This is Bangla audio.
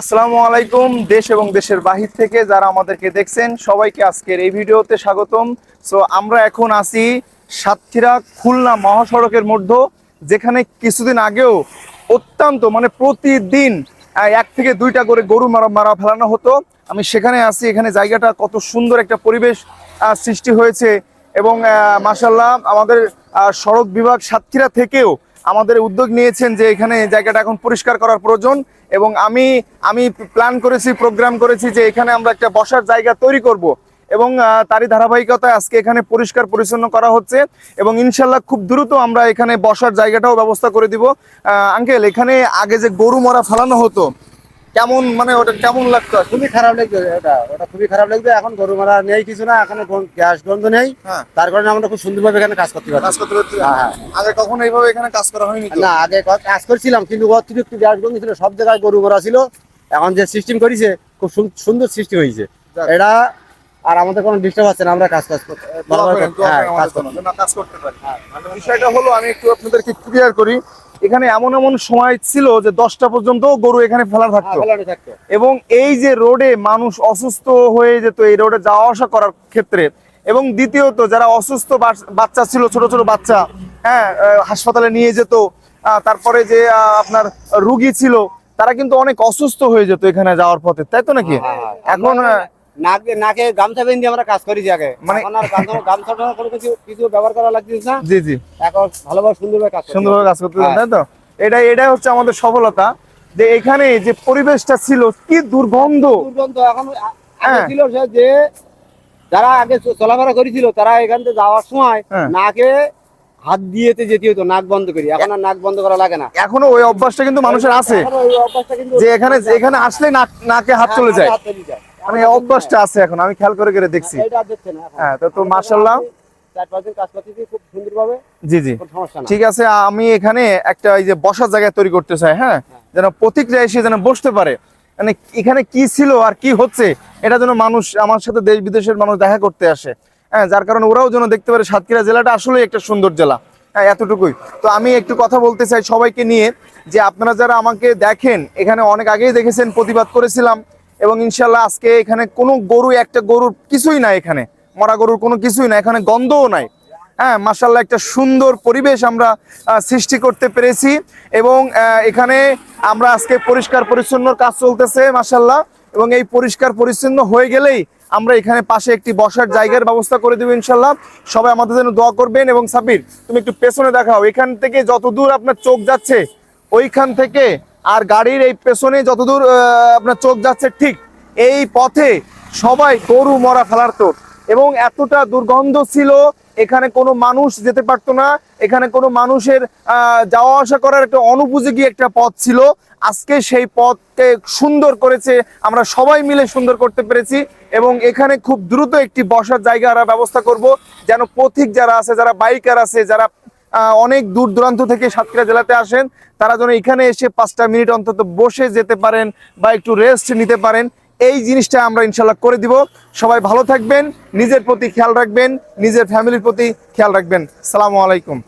আসসালামু আলাইকুম, দেশ এবং দেশের বাহির থেকে যারা আমাদেরকে দেখছেন, সবাইকে আজকের এই ভিডিওতে স্বাগতম। সো আমরা এখন আছি সাতক্ষীরা খুলনা মহাসড়কের মধ্যে, যেখানে কিছুদিন আগেও অত্যন্ত মানে প্রতিদিন এক থেকে দুইটা করে গরু মারা মারা ফেলানো হতো। আমি সেখানে আছি, এখানে জায়গাটা কত সুন্দর একটা পরিবেশ সৃষ্টি হয়েছে। এবং মাসাল্লাহ আমাদের সড়ক বিভাগ সাতক্ষীরা থেকেও আমাদের উদ্যোগ নিয়েছেন যে এখানে জায়গাটা এখন পরিষ্কার করার প্রয়োজন এবং আমি আমি প্ল্যান করেছি প্রোগ্রাম করেছি যে এখানে আমরা একটা বসার জায়গা তৈরি করব এবং তারই ধারাবাহিকতায় আজকে এখানে পরিষ্কার পরিচ্ছন্ন করা হচ্ছে এবং ইনশাল্লাহ খুব দ্রুত আমরা এখানে বসার জায়গাটাও ব্যবস্থা করে দিব। আঙ্কেল এখানে আগে যে গরু মরা ফেলানো হতো কেমন মানে ওটা কেমন লাগতো খুবই খারাপ লাগবে ওটা ওটা খুবই খারাপ লাগবে এখন গরু মারা নেই কিছু না এখন গ্যাস গন্ধ নেই। হ্যাঁ। তার কারণে আমরা খুব সুন্দরভাবে এখানে কাজ করতে পারি কাজ করতে হ্যাঁ, হ্যাঁ। আগে কখনো এইভাবে এখানে কাজ করা হয়নি না আগে কাজ করছিলাম কিন্তু অতিরিক্ত গ্যাস গন্ধ ছিল সব জায়গায় গরু মারা ছিল। এখন যে সিস্টেম করেছে খুব সুন- সুন্দর সৃষ্টি হয়েছে। এটা আর আমাদের কোনো ডিস্টার্ব আছে না আমরা কাজ কাজ করতে হ্যাঁ, পারি। বিষয়টা হলো আমি একটু আপনাদেরকে ক্লিয়ার করি। এখানে এমন এমন সময় ছিল যে দশটা পর্যন্ত গরু এখানে ফেলা হ্যাঁ, থাকতো। এবং এই যে রোডে মানুষ অসুস্থ হয়ে যেত এই রোডে যাওয়া আসা করার ক্ষেত্রে। এবং দ্বিতীয়ত যারা অসুস্থ বাচ্চা ছিল ছোট ছোট বাচ্চা হ্যাঁ হাসপাতালে নিয়ে যেত তারপরে যে আপনার রুগী ছিল তারা কিন্তু অনেক অসুস্থ হয়ে যেত এখানে যাওয়ার পথে তাই তো নাকি? হ্যাঁ, হ্যাঁ। এখন নাকে নাকে গামছা বেঁধে আমরা কাজ করি যে আগে। মানে- গামছা- কোনো কিছু কিছু ব্যবহার করা লাগছে না। জি জি। এখন ভালোভাবে সুন্দরভাবে কাজ সুন্দরভাবে কাজ করতে হ্যাঁ। তাই তো? হচ্ছে আমাদের সফলতা। যে এখানে যে পরিবেশটা ছিল কি দুর্গন্ধ। দুর্গন্ধ এখন আগে হ্যাঁ। ছিল যে যারা আগে চলাফেরা করেছিল তারা এখান থেকে যাওয়ার সময় হ্যাঁ। নাকে হাত দিয়েতে যেতে হতো নাক বন্ধ করি। এখন আর নাক বন্ধ করা লাগে না। এখনও ওই অভ্যাসটা কিন্তু মানুষের আছে। যে এখানে এখানে আসলে নাক নাকে হাত হাত চলে যায়। মানে এই অভ্যাসটা আছে এখন আমি খেয়াল করে করে দেখছি। এখন। হ্যাঁ, তো- সুন্দরভাবে। জি জি। ঠিক আছে আমি এখানে একটা এই যে বসার জায়গা তৈরি করতে চাই হ্যাঁ? যেন প্রতীকরা এসে যেন বসতে পারে। মানে এখানে কি ছিল আর কি হচ্ছে এটা যেন মানুষ আমার সাথে দেশ বিদেশের মানুষ দেখা করতে আসে। হ্যাঁ যার কারণে ওরাও যেন দেখতে পারে সাতক্ষীরা জেলাটা আসলে একটা সুন্দর জেলা। হ্যাঁ এতটুকুই। তো আমি একটু কথা বলতে চাই সবাইকে নিয়ে যে আপনারা যারা আমাকে দেখেন এখানে অনেক আগেই দেখেছেন প্রতিবাদ করেছিলাম। এবং ইনশাল্লাহ আজকে এখানে কোনো গরু, একটা গরুর কিছুই নাই এখানে। মরা গরুর কোনো কিছুই নাই, এখানে গন্ধও নাই। হ্যাঁ মাসাল্লাহ একটা সুন্দর পরিবেশ আমরা সৃষ্টি করতে পেরেছি। এবং এখানে আমরা আজকে পরিষ্কার পরিচ্ছন্নর কাজ চলতেছে মাসাল্লাহ এবং এই পরিষ্কার পরিচ্ছন্ন হয়ে গেলেই আমরা এখানে পাশে একটি বসার জায়গার ব্যবস্থা করে দেবো ইনশাল্লাহ সবাই আমাদের জন্য দোয়া করবেন। এবং সাবির তুমি একটু পেছনে দেখাও। এখান থেকে যত দূর আপনার চোখ যাচ্ছে, ওইখান থেকে আর গাড়ির এই পেছনে যতদূর আপনার চোখ যাচ্ছে, ঠিক এই পথে সবাই গরু মরা ফেলার তো এবং এতটা দুর্গন্ধ ছিল, এখানে কোনো মানুষ যেতে পারতো না, এখানে কোনো মানুষের যাওয়া আসা করার একটা অনুপযোগী একটা পথ ছিল। আজকে সেই পথকে সুন্দর করেছে, আমরা সবাই মিলে সুন্দর করতে পেরেছি এবং এখানে খুব দ্রুত একটি বসার জায়গা আমরা ব্যবস্থা করব, যেন পথিক যারা আছে, যারা বাইকার আছে, যারা অনেক দূর দূরান্ত থেকে সাতক্ষীরা জেলাতে আসেন। তারা যেন এখানে এসে পাঁচটা মিনিট অন্তত বসে যেতে পারেন বা একটু রেস্ট নিতে পারেন, এই জিনিসটা আমরা ইনশাল্লাহ করে দিব। সবাই ভালো থাকবেন, নিজের প্রতি খেয়াল রাখবেন, নিজের ফ্যামিলির প্রতি খেয়াল রাখবেন। সালামু আলাইকুম।